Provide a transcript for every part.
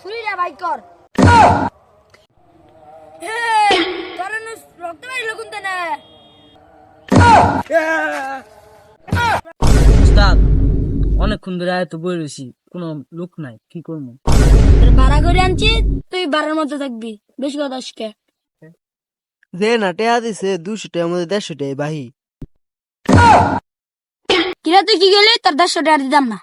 সুরিরা ভাই কর। তোর রক্ত বাইর কোনটা না। উস্তাদ অনেকক্ষণ ধরে এত বই রয়েছি কোনো লোক নাই কি করব? ভাড়া করে আনছি তুই বাড়ার মধ্যে থাকবি বেশি কথা আজকে যে না টেয়া দিছে দুশো টাকার মধ্যে দেড়শো টাকা বাহি। কিরা তুই কি গেলি তোর দেড়শো টাকা দিতাম না।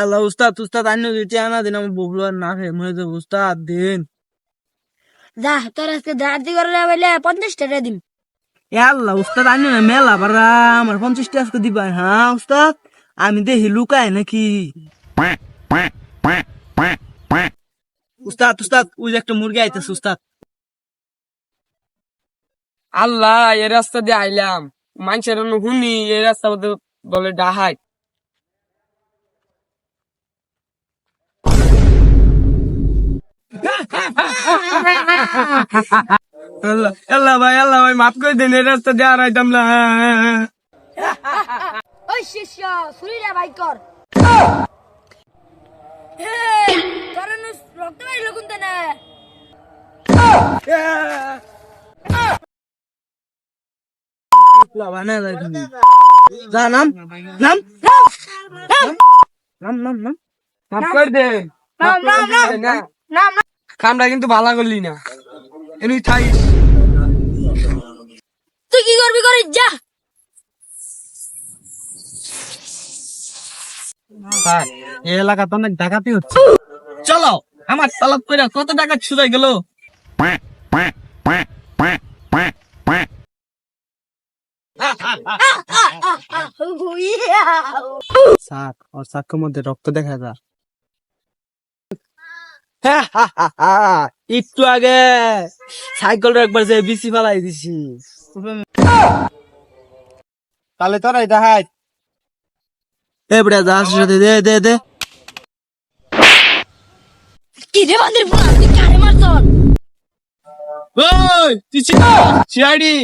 আল্লাহ উস্তাদ উস্তাদ আন্য দিতে আনা দিন আমার আর না খেয়ে মরে যাব উস্তাদ দিন। যা তোর আজকে দাঁড়াতে করে বলে পঞ্চাশ টাকা এ আল্লাহ উস্তাদ আন্য না মেলা বারা আমার পঞ্চাশ টাকা আজকে দিবা হ্যাঁ উস্তাদ? আমি দেখি লুকায় নাকি। উস্তাদ উস্তাদ ওই যে একটা মুরগি আইতেছে উস্তাদ। আল্লাহ এই রাস্তা দিয়ে আইলাম। মানুষের হুনি এই রাস্তা মধ্যে বলে ডাহাই। আল্লাহ ভাই আল্লাহ ভাই মাফ করে দেন এই রাস্তা দিয়ে আর আইতাম না ওই শিষ্য সুরিরা ভাই কর তোর রক্ত বাইর কোনটা না নাম নাম নাম নাম নাম নাম নাম নাম না নাম নাম কামটা কিন্তু ভালো করলি না এনুই থাইস তুই কি করবি করিস যা স্যার এই এলাকা তো অনেক ডাকাতি হচ্ছে চলো আমার তলব করে কত টাকা ছুড়ে গেল স্যার ওর মধ্যে রক্ত দেখা যায় একটু আগে। সাইকেলটা একবার যে বিসি ফেলাই দিছি। তাহলে তোরাই দেখাই। এ বড়া দাস সাথে দে দে দে। কি রে বান্দির পুরা তুই কারে মারছ ওই তুই সিআইডি